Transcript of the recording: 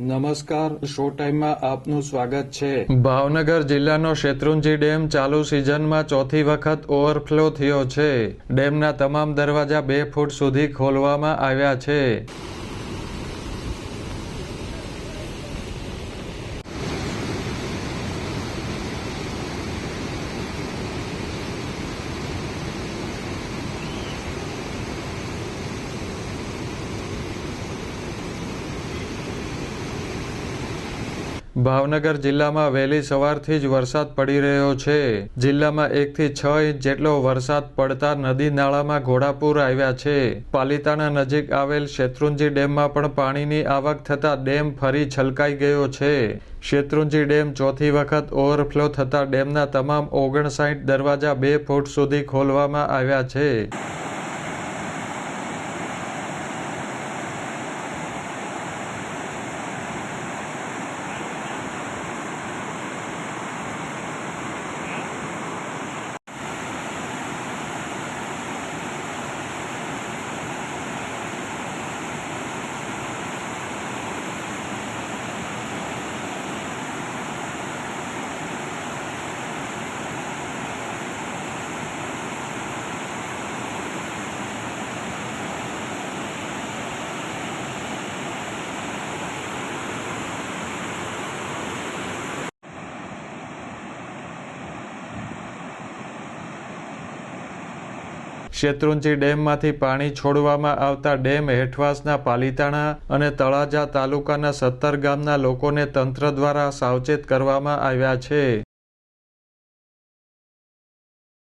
નમસ્કાર, શો ટાઈમમાં આપનું સ્વાગત છે. ભાવનગર જિલ્લાનો શેત્રુંજી ડેમ ચાલુ સિઝનમાં ચોથી વખત ઓવરફ્લો થયો છે. ડેમના તમામ દરવાજા બે ફૂટ સુધી ખોલવામાં આવ્યા છે. ભાવનગર જિલ્લામાં વહેલી સવારથી જ વરસાદ પડી રહ્યો છે. જિલ્લામાં એકથી છ ઇંચ જેટલો વરસાદ પડતા નદી નાળામાં ઘોડાપુર આવ્યા છે. પાલિતાણા નજીક આવેલ શેત્રુંજી ડેમમાં પણ પાણીની આવક થતાં ડેમ ફરી છલકાઈ ગયો છે. શેત્રુંજી ડેમ ચોથી વખત ઓવરફ્લો થતાં ડેમના તમામ ઓગણસાઠ દરવાજા બે ફૂટ સુધી ખોલવામાં આવ્યા છે. શેત્રુંજી ડેમમાંથી પાણી છોડવામાં આવતા ડેમ હેઠવાસના પાલીતાણા અને તળાજા તાલુકાના સત્તર ગામના લોકોને તંત્ર દ્વારા સાવચેત કરવામાં આવ્યા છે.